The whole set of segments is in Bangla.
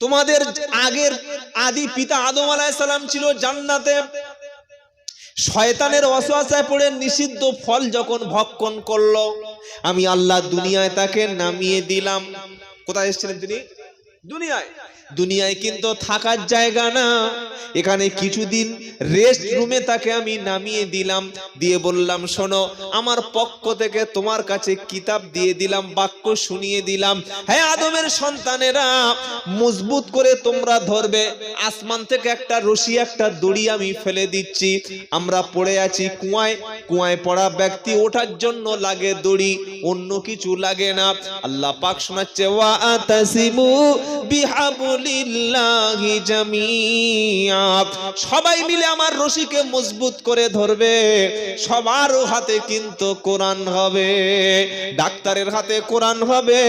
তোমাদের আগের আদি পিতা আদম আলাইসালাম ছিল জান্নাতে। শয়তানের অসহায় পড়ে নিষিদ্ধ ফল যখন ভক্ষণ করল, আমি আল্লাহ দুনিয়ায় তাকে নামিয়ে দিলাম। কোথায় এসেছিলেন তিনি? দুনিয়ায়। দুনিয়ায় কিন্তু থাকার জায়গা না। এখানে কিছুদিন রেস্ট রুমে তাকে আমি নামিয়ে দিলাম। দিয়ে বললাম, শোনো, আমার পক্ষ থেকে তোমার কাছে কিতাব দিয়ে দিলাম, বাক্য শুনিয়ে দিলাম। হ্যাঁ আদমের সন্তানেরা, মজবুত করে তোমরা ধরবে। আসমান থেকে একটা রশি, একটা দড়ি আমি ফেলে দিচ্ছি। আমরা পড়ে আছি কুয়ায়। কুয়ায় পড়া ব্যক্তি ওঠার জন্য লাগে দড়ি, অন্য কিছু লাগে না। আল্লাহ পাক শোনাচ্ছে, ওয়া আতাসিমু বিহাবলিল্লাহি জামিয়া সবাই মিলে আমার রশিকে মজবুত করে ধরবে। সবার হাতে কিন্তু কোরআন হবে। ডাক্তারের হাতে কোরআন হবে,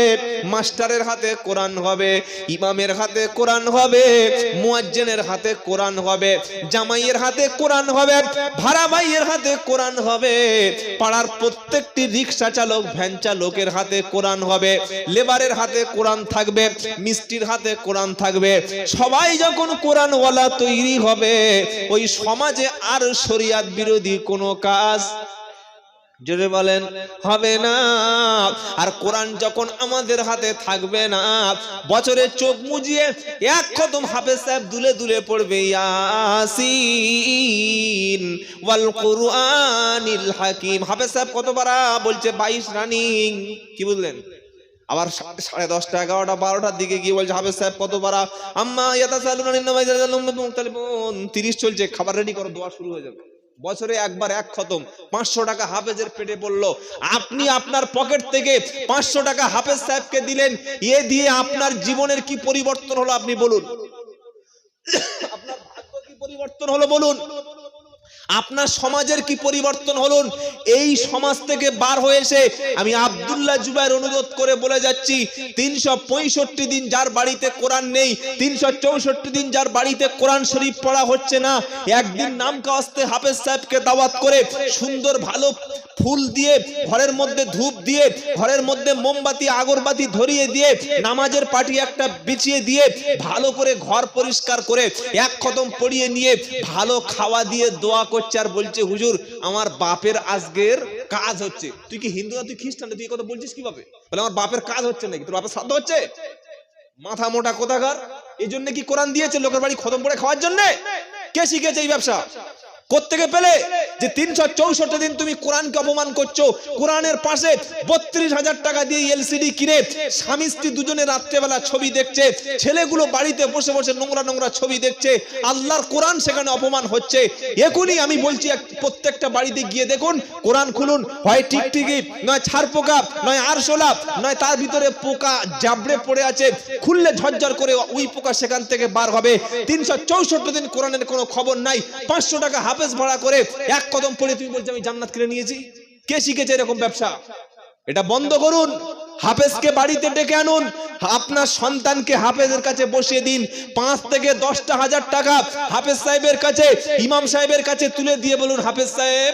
মাস্টারের হাতে কোরআন হবে, ইমামের হাতে কোরআন হবে, মুয়াজ্জিনের হাতে কোরআন হবে, জামাইয়ের হাতে কোরআন হবে, ভাড়া ভাইয়ের হাতে কোরআন হবে, পাড়ার প্রত্যেকটি রিক্সা চালক, ভ্যান চালকের হাতে কোরআন হবে, লেবারের হাতে কোরআন থাকবে মিষ্টির হাতে কোরআন থাকবে। সবাই যখন কোরআন ওয়ালা তৈরি হবে, ওই সমাজে আর শরিয়াত বিরোধী কোনো কাজ জোরে বলেন হবে না। আর কোরআন যখন আমাদের হাতে থাকবে না, বছরে চোখ মুজিয়ে এক খতম হাফেজ সাহেব দুলে দুলে পড়বে ইয়াসিন ওয়াল কুরআনিল হাকিম। হাফেজ সাহেব কত বলছে, বাইশ রানিং। কি বুঝলেন? আবার সাড়ে দশটা, এগারোটা, বারোটার দিকে গিয়ে বলছে হাফেজ সাহেব কত পারা আম্মা তিরিশ চলছে, খাবার রেডি করো, দোয়া শুরু হয়ে যাবে। বছরে একবার এক খতম। পাঁচশো টাকা হাফেজের পেটে পড়ল। আপনি আপনার পকেট থেকে পাঁচশো টাকা হাফেজ সাহেবকে দিলেন। এ দিয়ে আপনার জীবনের কি পরিবর্তন হলো আপনি বলুন। আপনার ভাগ্য কি পরিবর্তন হলো বলুন। আপনার সমাজের কি পরিবর্তন হলুন? এই সমাজ থেকে বার হয়ে এসে আমি আব্দুল্লাহ জুবাইর অনুরোধ করে বলে যাচ্ছি, তিনশো পঁয়ষট্টি দিন যার বাড়িতে কোরআন নেই, তিনশো চৌষট্টি দিন যার বাড়িতে কোরআন শরীফ পড়া হচ্ছে না, একদিন নাম কাস্তে হাফেজ সাহেবকে দাওয়াত করে সুন্দর ভালো ফুল দিয়ে, ঘরের মধ্যে ধূপ দিয়ে, ঘরের মধ্যে মোমবাতি, আগরবাতি ধরিয়ে দিয়ে, নামাজের পাটি একটা বিছিয়ে দিয়ে, ভালো করে ঘর পরিষ্কার করে, এক কদম পড়িয়ে নিয়ে, ভালো খাওয়া দিয়ে দোয়া করছে আর বলছে, হুজুর, আমার বাপের আজকের কাজ হচ্ছে। তুই কি হিন্দু না তুই খ্রিস্টান? তুই কথা বলছিস কীভাবে? বলে, আমার বাপের কাজ হচ্ছে নাকি? তোর বাপের সাধ্য হচ্ছে? মাথা মোটা কোথাকার? এই জন্য কি কোরআন দিয়েছে লোকের বাড়ি খতম করে খাওয়ার জন্য? কে শিখেছে এই ব্যবসা? কোত্থেকে পেলে? যে তিনশো চৌষট্টি দিন তুমি কোরআনকে অপমান করছ। কোরআনের পাশে বত্রিশ হাজার টাকা দিয়ে এলসিডি কিনে স্বামী স্ত্রী দুজনে রাত্রেবেলা ছবি দেখছে, ছেলেগুলো বাড়িতে বসে বসে নোংরা নোংরা ছবি দেখছে, আল্লাহর কোরআন সেখানে অপমান হচ্ছে। এখনই আমি বলছি প্রত্যেকটা বাড়িতে গিয়ে দেখুন, কোরআন খুলুন, হয় টিকটিকি নয় ছাড় পোকা নয় আরশোলা নয় তার ভিতরে পোকা জাবড়ে পড়ে আছে, খুললে ঝরঝর করে ওই পোকা সেখান থেকে বার হবে। তিনশো চৌষট্টি দিন কোরআনের কোনো খবর নাই, পাঁচশো টাকা হাফেজ ভাড়া করে এক কদম পড়ে তুমি বলছো, আমি জান্নাত কিনে নিয়েছি। কে শিখেছে এরকম ব্যবসা? এটা বন্ধ করুন, হাফেজকে বাড়িতে ডেকে আনুন, আপনার সন্তানকে হাফেজের কাছে বসিয়ে দিন, পাঁচ থেকে দশটা হাজার টাকা হাফেজ সাহেবের কাছে, ইমাম সাহেবের কাছে তুলে দিয়ে বলুন, হাফেজ সাহেব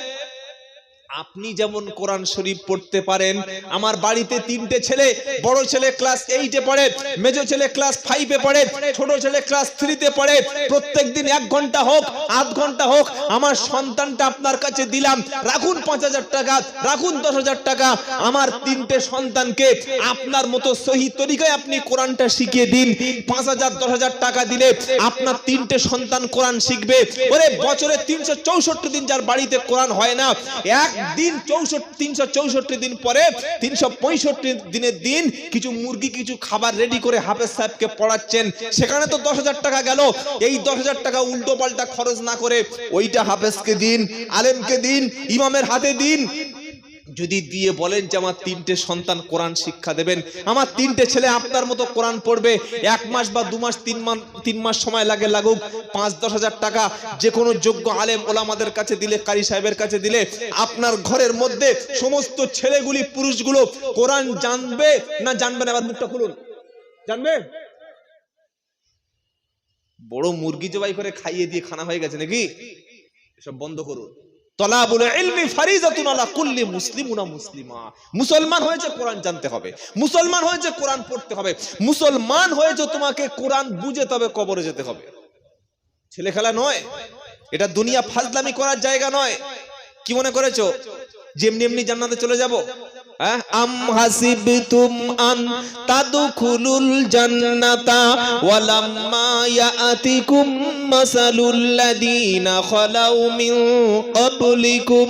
আপনি যেমন কোরআন শরীফ পড়তে পারেন, আমার বাড়িতে তিনটে ছেলে, বড় ছেলে ক্লাস এইটে পড়ে, মেজো ছেলে ক্লাস ফাইভে পড়ে, ছোট ছেলে ক্লাস থ্রিতে পড়ে প্রত্যেক দিন এক ঘণ্টা হোক, আধ ঘণ্টা হোক, আমার সন্তানটা আপনার কাছে দিলাম, রাখুন পাঁচ হাজার টাকা, রাখুন দশ হাজার টাকা, আমার তিনটে সন্তানকে আপনার মতো সহি তরিকায় আপনি কোরআনটা শিখিয়ে দিন, পাঁচ হাজার, দশ হাজার টাকা দিলে আপনার তিনটে সন্তান কোরআন শিখবে, ওরে বছরে তিনশো চৌষট্টি দিন যার বাড়িতে কোরআন হয় না একদিন চৌষট্টি, তিনশো চৌষট্টি দিন পরে, তিনশো পঁয়ষট্টি দিনের দিন কিছু মুরগি, কিছু খাবার রেডি করে হাফেজ সাহেবকে পড়াচ্ছেন। সেখানে তো দশ হাজার টাকা গেল। এই দশ হাজার টাকা উল্টো পাল্টা খরচ না করে ওইটা হাফেজকে দিন, আলেমকে দিন, ইমামের হাতে দিন যদি দিয়ে বলেন যে আমার তিনটে সন্তান কোরআন শিক্ষা দেবেন, আমার তিনটে ছেলে আপনার মতো কোরআন পড়বে, এক মাস বা দু মাস, তিন মাস তিন মাস সময় লাগে লাগুক, পাঁচ, দশ হাজার টাকা যে কোনো যোগ্য আলেম ওলামাদের কাছে দিলে, কারি সাহেবের কাছে দিলে, আপনার ঘরের মধ্যে সমস্ত ছেলেগুলি, পুরুষগুলো কোরআন জানবে না জানবে না? আবার মুখটা খুলুন। জানবে? বড় মুরগি জবাই করে খাইয়ে দিয়ে খানা হয়ে গেছে নাকি? এসব বন্ধ করুন। মুসলিমুনা মুসলিমা। মুসলমান হয়েছে কোরআন জানতে হবে, মুসলমান হয়েছে কোরআন পড়তে হবে, মুসলমান হয়েছে তোমাকে কোরআন বুঝে তবে কবরে যেতে হবে। ছেলে খেলা নয়, এটা দুনিয়া ফাজলামি করার জায়গা নয়। কি মনে করেছ? যেমনি এমনি জান্নাতে চলে যাব? আম হাসিবতুম আন তাদখুলুল জান্নাতা ওয়ালাম্মা ইয়াতিকুম মাসালুল লাযিনা খালাউ মিন ক্বাবলিকুম।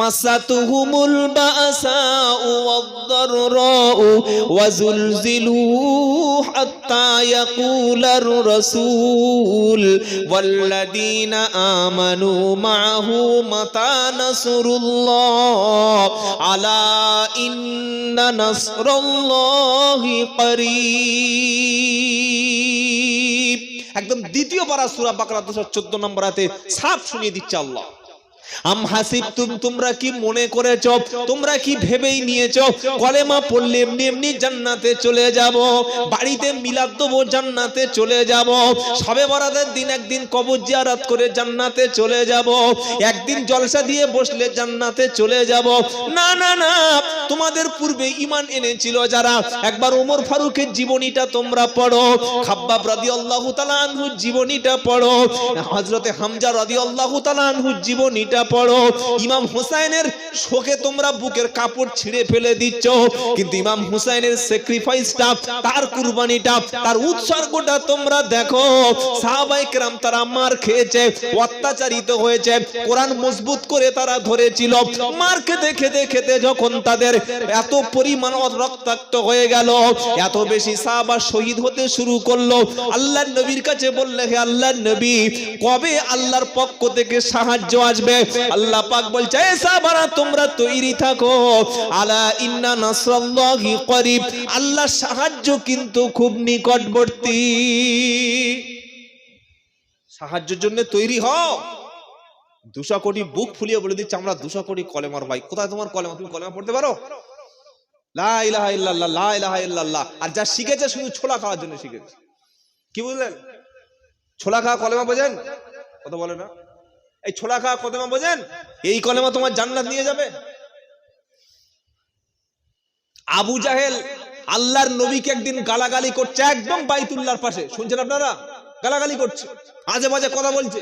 মাসাতুহুমুল বাসাউ ওয়াদ-দাররাউ ওয়াজুলজিলু হাত্তা ইয়াকুলার রাসূল ওয়াল্লাযীনা আমানু মাআহু মাতা নাসরুল্লাহ আলা ইন্না নাসরুল্লাহি করিব একদম দ্বিতীয় পারা সূরা বাকারা 214 নম্বর আয়াতে সাফ শুনিয়ে দিচ্ছে আল্লাহ। তোমরা কি মনে করেছ? তোমরা কি ভেবেই নিয়েছ? কলেমা পড়লে এমনি এমনি জান্নাতে চলে যাব। বাড়িতে মিলাদ দেবো, জান্নাতে চলে যাব। সবে বরাতের দিন একদিন কবর জিয়ারাত করে জান্নাতে চলে যাব। একদিন জলসা দিয়ে বসলে জান্নাতে চলে যাব। না না না, তোমাদের পূর্বে ইমান এনেছিল যারা। একবার ওমর ফারুকের জীবনীটা তোমরা পড়ো। খাব্বাব রাদিয়াল্লাহু তাআলা আনহুর জীবনীটা পড়ো। হযরতে হামজা রাদিয়াল্লাহু তাআলা আনহুর জীবনীটা পড়ো। ইমাম হুসাইনের শোকে তোমরা বুকের কাপড় ছিঁড়ে ফেলে দিচ্ছ। কিন্তু ইমাম হুসাইনের স্যাক্রিফাইসটা তার কুরবানিটা, তার উৎসর্গটা তোমরা দেখো। সাহাবায়ে কেরাম তারা মার খেয়েছে, অত্যাচারিত হয়েছে। কোরআন মজবুত করে তারা ধরেছিল। মার খেতে খেতে খেতে যখন তাদের এত পরিমাণ রক্তাক্ত হয়ে গেল, এত বেশি সাহাবা শহীদ হতে শুরু করল। আল্লাহর নবীর কাছে বললে, হে আল্লাহর নবী, কবে আল্লাহর পক্ষ থেকে সাহায্য আসবে? আল্লাহ পাক বলছে সাহাবারা, তোমরা তৈরি থাকো। আলা ইন্না নাসরাল্লাহি করিব। আল্লাহ সাহায্য কিন্তু খুব নিকটবর্তী। সাহায্যের জন্য তৈরি হও। দুশো কোটি বুক ফুলিয়ে বলে দিচ্ছে, আমরা দুশো কোটি কলেমার ভাই। কোথায় তোমার কলেমা? তুমি কলেমা পড়তে পারো? আর যা শিখেছে শুধু ছোলা খাওয়ার জন্য শিখেছে। কি বুঝলেন? ছোলা খাওয়া কলেমা বোঝেন? কথা বলে না। এই ছোলা খাওয়া কলেমা বোঝেন? এই কলেমা তোমার জান্নাত নিয়ে যাবে। আবু জাহেল আল্লাহর নবীকে একদিন গালাগালি করছে একদম বাইতুল্লাহর পাশে। শুনছেন আপনারা? গালাগালি করছে। আজে বাজে কথা বলছে।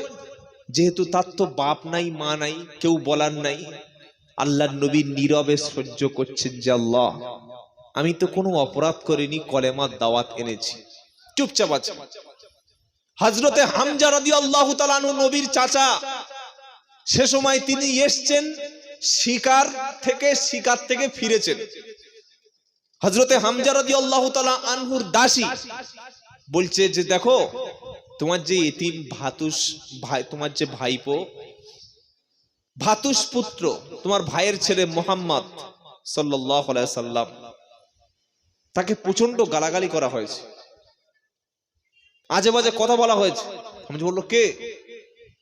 যেহেতু তার তো বাপ নাই, মা নাই, কেউ বলার নাই, আল্লাহর নবী নীরবে সহ্য করছেন যে আল্লাহ, আমি তো কোনো অপরাধ করিনি, কলেমার দাওয়াত এনেছি। চুপচাপ আছে। হজরতে হামজা রাদি আল্লাহ নবীর চাচা সে সময় তিনি এসছেন শিকার থেকে শিকার থেকে ফিরেছেন। হজরতে হামজা রাদি আল্লাহ আনহুর দাসী বলছে যে, দেখো, তোমার যে এতিম ভাতুস ভাই, তোমার যে ভাইপো, ভাতুস পুত্র, তোমার ভাইয়ের ছেলে মোহাম্মদ সাল্লাম, তাকে প্রচণ্ড গালাগালি করা হয়েছে। আজে বাজে কথা বলা হয়েছে। আমি বলল, কে?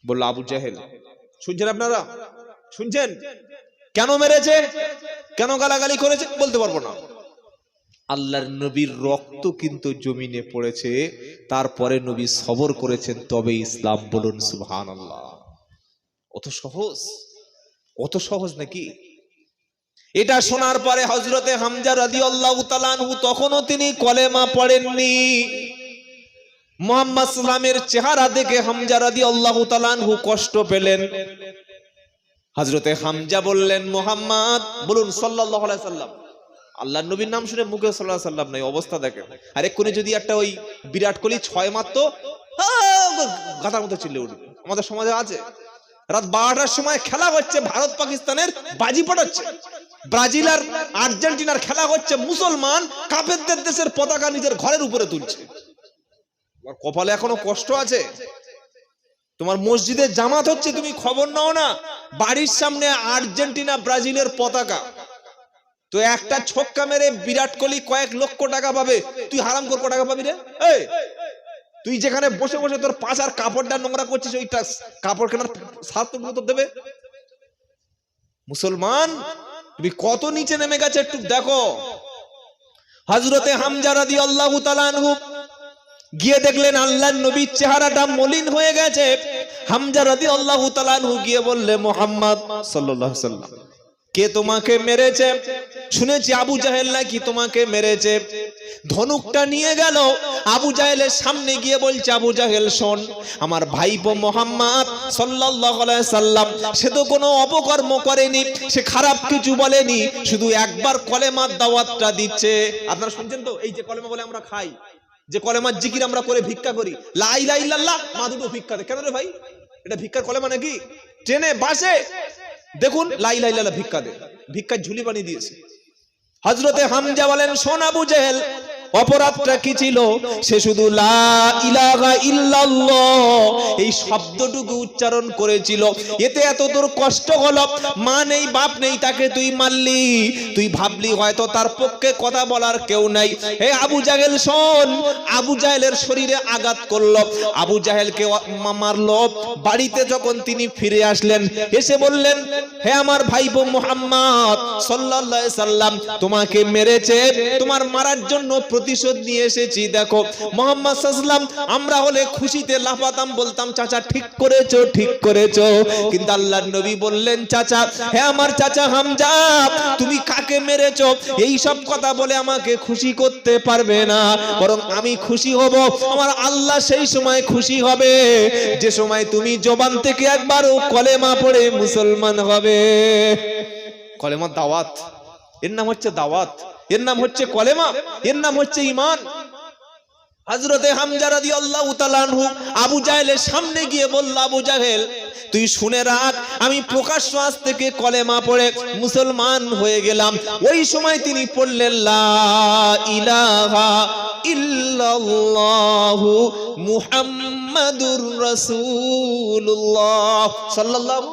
বলল, আবু জাহেল। শুনছেন আপনারা? শুনছেন? কেন মেরেছে? কেন গালাগালি করেছে? বলতে পারব না। আল্লাহর নবীর রক্ত কিন্তু জমিনে পড়েছে, তারপরে নবী সবর করেছেন, তবে ইসলাম বলুন সুহান আল্লাহ অত সহজ? অত সহজ নাকি? এটা শোনার পরে হজরতে হামজা রাদি আল্লাহ তখনও তিনি কলেমা পড়েননি। মোহাম্মদ সালামের চেহারা দেখে হামজা রাদি আল্লাহ তালানহু কষ্ট পেলেন। হজরতে হামজা বললেন, মোহাম্মদ, বলুন সাল্লাহ সাল্লাম। আল্লাহ নবীর নাম শুনে মুখে সাল্লাহ সাল্লাম নাই, অবস্থা দেখেন। আর এক্ষুনি যদি একটা ওই বিরাট কোহলি ছয় মাত্র গাতার মতো চিল্লে উঠবে। আমাদের সমাজে আছে। রাত বারোটার সময় খেলা হচ্ছে, ভারত পাকিস্তানের বাজি পড়াচ্ছে ব্রাজিল আর আর্জেন্টিনার খেলা হচ্ছে, মুসলমান কাপেরদের দেশের পতাকা নিজের ঘরের উপরে তুলছে। তোমার কপালে এখনও কষ্ট আছে? তোমার মসজিদে জামাত হচ্ছে, তুমি খবর নাও না, বাড়ির সামনে আর্জেন্টিনা, ব্রাজিলের পতাকা। তো একটা ছক্কা মেরে বিরাট কোহলি কয়েক লক্ষ টাকা পাবে। তুই হারাম কর টাকা পাবি রে? তুই যেখানে বসে বসে তোর পাশার কাপড়টা নোংরা করছিস ওইটা কাপড় কেনার সাত তোর দেবে? মুসলমান, তুমি কত নিচে নেমে গেছে একটু দেখো। হজরতে হামজা রাদি আল্লাহ গিয়ে দেখলেন আল্লাহর নবীর চেহারাটা মলিন হয়ে গেছে। হামজা তাআলা আনহু গিয়ে বললে, মোহাম্মদ সাল্লাম, কে তোমাকে মেরেছে? শুনেছি, আবু জাহেল নাকি তোমাকে মেরেছে? ধনুকটা নিয়ে গেল। আবু জাহেলের সামনে গিয়ে বলছে, আবু জাহেল, শোন, আমার ভাইপো মোহাম্মদ আলাইহি সাল্লাম, সে তো কোনো অপকর্ম করেনি, সে খারাপ কিছু বলেনি, শুধু একবার কলেমার দাওয়াতটা দিচ্ছে। আপনারা শুনছেন তো? এই যে কলেমা বলে আমরা খাই। যে কলেমার জিকির আমরা করে ভিক্ষা করি। লাই লাই লাল্লা মা দুটো ভিক্ষা দে কেন রে ভাই? এটা ভিক্ষার কলেমা নাকি ট্রেনে, বাসে? দেখুন লাই লাই লাল্লা ভিক্ষা দে ভিক্ষার ঝুলি বানিয়ে দিয়েছে। হজরতে হামজা বলেন সোনা বুঝেল অপরাধটা কি ছিল? সে শুধু এই শব্দটুকু উচ্চারণ করেছিল। এতে এত তোর কষ্ট হলো। মা নেই, বাপ নেই, তাকে তুই মারলি। তুই ভাবলি হয়তো তার পক্ষে কথা বলার কেউ নাই। হে আবু জাহেল, শোন। আবু জাহেলের শরীরে আঘাত করল। আবু জাহেলকে মারলো। বাড়িতে যখন তিনি ফিরে আসলেন, এসে বললেন, হে আমার ভাইপো মোহাম্মদ সাল্লাল্লাহু আলাইহি সাল্লাম, তোমাকে মেরেছে। তোমার মারার জন্য প্রতিশোধ নিয়ে এসেছি, দেখো। মোহাম্মদ সাল্লাম আমরা হলে খুশিতে লাফাতাম, বলতাম, চাচা, ঠিক করেছ ঠিক করেছ। কিন্তু আল্লাহর নবী বললেন, চাচা, হে আমার চাচা হামজা, তুমি কাকে মেরেছো? এই সব কথা বলে আমাকে খুশি করতে পারবে না। বরং আমি খুশি হব, আমার আল্লাহ সেই সময় খুশি হবে, যে সময় তুমি জবান থেকে একবারও কলেমা পড়ে মুসলমান হবে। কলেমা দাওয়াত, এর নাম হচ্ছে দাওয়াত। এর নাম হচ্ছে কলেমা, এর নাম হচ্ছে ইমান হজরতে হামজা রাদিয়াল্লাহু তাআলা আনহু আবু জাহেলের সামনে গিয়ে বলল, আবু জাহেল, তুই শুনে রাখ, আমি প্রকাশ্য আজ থেকে কলেমা পড়ে মুসলমান হয়ে গেলাম। ওই সময় তিনি পড়লেন, লা ইলাহা ইল্লাল্লাহু মুহাম্মাদুর রাসূলুল্লাহ। সাল্লাল্লাহু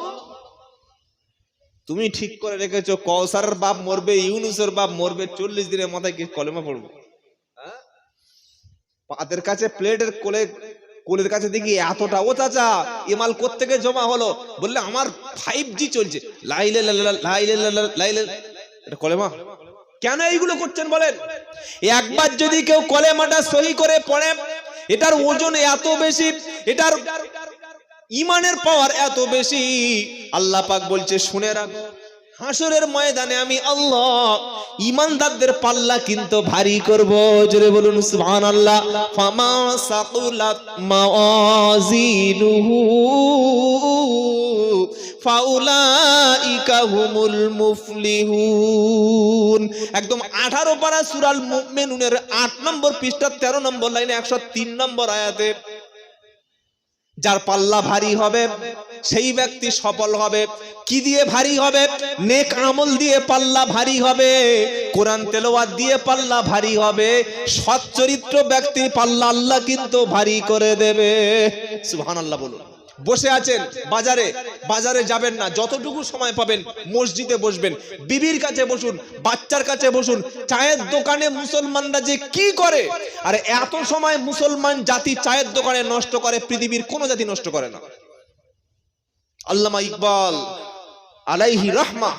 তুমি ঠিক করে রেখেছো কৌসারের বাপ মরবে, ইউনুসের বাপ মরবে, চল্লিশ দিনের মাথায় কি কলেমা পড়ব? হ্যাঁ? পাদের কাছে প্লেটের কোলে, কোলের কাছে দেখি এতটা, ও চাচা ইমাল কোত্থেকে জমা হলো? বললে আমার ফাইভ জি চলছে। লাইলে লাইলে লাইলে এটা কলেমা? কেন এইগুলো করছেন বলেন? একবার যদি কেউ কলেমাটা সহি করে পড়ে, এটার ওজন এত বেশি, এটার ইমানের পাওয়ার এত বেশি আল্লাহ পাক বলছে, শুনে রাখো, হাসরের ময়দানে আমি আল্লাহ ইমানদারদের পাল্লা কিন্তু ভারী করব। জোরে বলুন, সুবহানাল্লাহ। ফামা সাকুলাত মাওয়াজিনুহু ফাউলাইকা হুমুল মুফলিহুন। একদম 18 পারা সূরাল মুমিনুনের 8 নম্বর পৃষ্ঠা 13 নম্বর লাইনে 103 নম্বর আয়াতে, যার পাল্লা ভারী হবে সেই ব্যক্তি সফল হবে। কি দিয়ে ভারী হবে? নেক আমল দিয়ে পাল্লা ভারী হবে। কোরআন তেলাওয়াত দিয়ে পাল্লা ভারী হবে। সৎ চরিত্র ব্যক্তির পাল্লা আল্লাহ কিন্তু ভারী করে দেবে। সুবহানাল্লাহ বলুন। বসে আছেন বাজারে। বাজারে যাবেন না। যতটুকু সময় পাবেন মসজিদে বসবেন। বিবির কাছে বসুন, বাচ্চার কাছে বসুন। চায়ের দোকানে মুসলমানরা যে কি করে? আর এত সময় মুসলমান জাতি চায়ের দোকানে নষ্ট করে, পৃথিবীর কোনো জাতি নষ্ট করে না। আল্লামা ইকবাল আলাইহি রাহমা।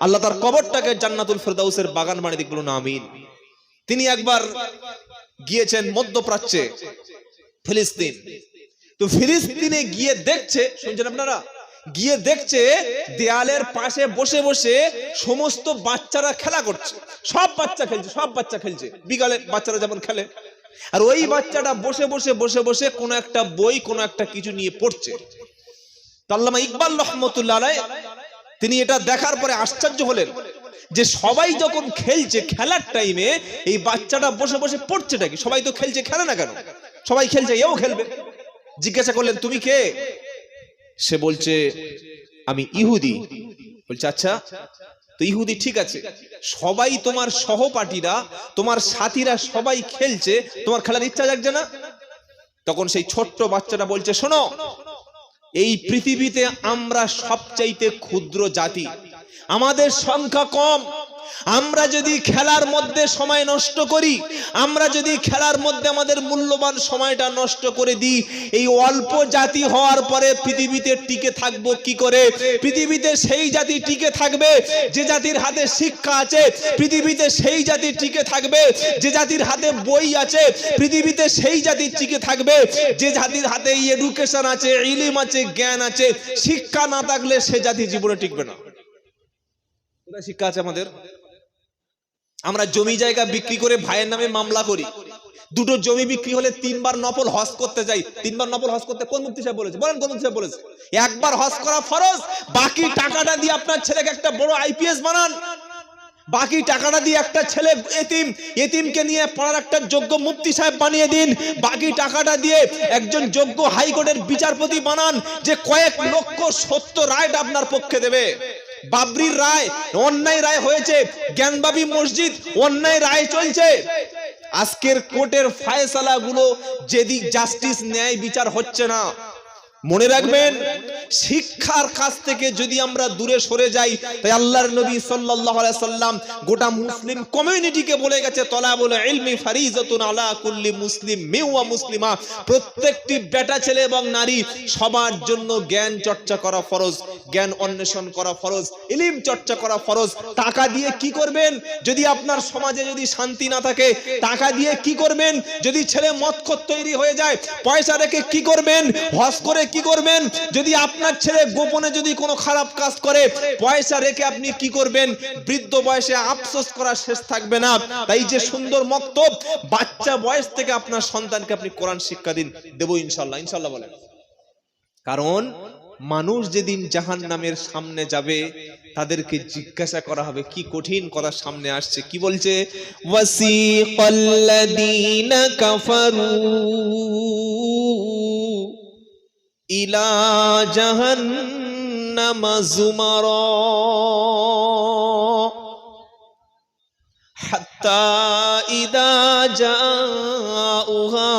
আল্লাহ তার কবরটাকে জান্নাতুল ফেরদাউসের বাগান বানিয়ে দিক বলুন, আমিন। তিনি একবার গিয়েছেন মধ্যপ্রাচ্যে, ফিলিস্তিন। তো ফিলিস্তিনে গিয়ে দেখছে, শুনছেন আপনারা? গিয়ে দেখছে দেয়ালের পাশে বসে বসে সমস্ত বাচ্চারা খেলা করছে। সব বাচ্চা খেলছে, সব বাচ্চা খেলছে। বিকালে বাচ্চারা যেমন খেলে। আর ওই বাচ্চাটা বসে বসে বসে বসে কোনো একটা বই, কোনো একটা কিছু নিয়ে পড়ছে। তো আল্লামা ইকবাল রহমতুল্লাহ তিনি এটা দেখার পরে আশ্চর্য হলেন যে সবাই যখন খেলছে খেলার টাইমে এই বাচ্চাটা বসে বসে পড়ছেটা কি সবাই তো খেলছে, খেলে না কেন? সবাই খেলছে, এও খেলবে। জিজ্ঞাসা করলেন, তুমি কে? সে বলছে, আমি ইহুদি। বলছে আচ্ছা তো ইহুদি ঠিক আছে। সবাই তোমার সহপাঠীরা, তোমার সাথীরা সবাই খেলছে, তোমার খেলার ইচ্ছা জাগছে না? তখন সেই ছোট্ট বাচ্চাটা বলছে, শোনো এই পৃথিবীতে আমরা সবচাইতে ক্ষুদ্র জাতি। আমাদের সংখ্যা কম। আমরা যদি খেলার মধ্যে সময় নষ্ট করি, আমরা যদি খেলার মধ্যে আমাদের মূল্যবান সময়টা নষ্ট করে দিই, এই অল্প জাতি হওয়ার পরে পৃথিবীতে টিকে থাকব কি করে? পৃথিবীতে সেই জাতি টিকে থাকবে, যে জাতির হাতে শিক্ষা আছে, পৃথিবীতে সেই জাতি টিকে থাকবে, যে জাতির হাতে বই আছে, পৃথিবীতে সেই জাতি টিকে থাকবে, যে জাতির হাতে এডুকেশন আছে, ইলিম আছে, জ্ঞান আছে, শিক্ষা না থাকলে সে জাতি জীবনে টিকবে না। শিক্ষা আছে আমাদের। আমরা জমি জায়গা বিক্রি করে ভাইয়ের নামে মামলা করি। দুটো জমি বিক্রি হলে তিনবার নফল হজ করতে যাই। তিনবার নফল হজ করতে কোন মুক্তি সাহেব বলেছে? বলেন কোন মুক্তি সাহেব বলেছে। একবার হজ করা ফরজ, বাকি টাকাটা দিয়ে আপনার ছেলেকে একটা বড় আইপিএস বানান। বাকি টাকাটা দিয়ে একটা ছেলে এতিম, এতিমকে নিয়ে পড়ার একটা যোগ্য মুফতি সাহেব বানিয়ে দিন। বাকি টাকাটা দিয়ে একজন যোগ্য হাইকোর্টের বিচারপতি বানান যে কয়েক লক্ষ সত্য রায়টা আপনার পক্ষে দেবে। বাবরির রায়, অন্যায় রায় হয়েছে, জ্ঞানবাবী মসজিদ, অন্যায় রায় চলছে। আজকের কোর্টের ফায়সালাগুলো যেদিক জাস্টিস ন্যায় বিচার হচ্ছে না। মনে রাখবেন, শিক্ষার কাছ থেকে যদি আমরা দূরে সরে যাই, তাই আল্লাহর নবী সাল্লাল্লাহু আলাইহি সাল্লাম গোটা মুসলিম কমিউনিটিকে বলে গেছে, তলাবুল ইলমি ফারিজাতুন আলা কুল্লি মুসলিম মেওয়া মুসলিমা। প্রত্যেকটি বেটা ছেলে এবং নারী সবার জন্য জ্ঞান চর্চা করা ফরজ, জ্ঞান অন্বেষণ করা ফরজ, ইলিম চর্চা করা ফরজ। টাকা দিয়ে কি করবেন? যদি আপনার সমাজে যদি শান্তি না থাকে, টাকা দিয়ে কি করবেন? যদি ছেলে মদখত তৈরি হয়ে যায়, পয়সা রেখে কি করবেন? হজ করে কি করবেন? যদি আপনার ছেলে গোপনে যদি কোনো খারাপ কাজ করে, পয়সা রেখে আপনি কি করবেন? বৃদ্ধ বয়সে আফসোস করা শেষ থাকবে না। তাই যে সুন্দর মক্তব, বাচ্চা বয়স থেকে আপনার সন্তানকে আপনি কোরআন শিক্ষা দিন, দেবো ইনশাল্লাহ। ইনশাল্লাহ বলেন। কারণ মানুষ যেদিন জাহান নামের সামনে যাবে, তাদেরকে জিজ্ঞাসা করা হবে, কি কঠিন কথা সামনে আসছে, কি বলছে? ওয়াসিকাল্লাযীনা কাফারু। ইলা জাহান্নাম যুমারা হাত্তা ইদা জাউহা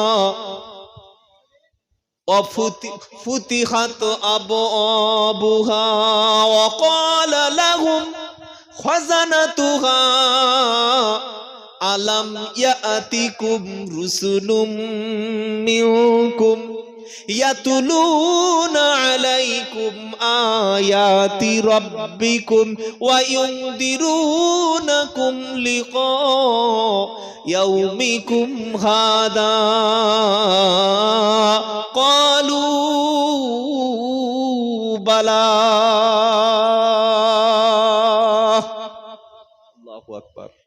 وفتحت أبوابها وقال لهم خزنتها ألم يأتكم رسل منكم يتلون عليكم آيات ربكم وينذرونكم لقاء يومكم هذا قالوا بلى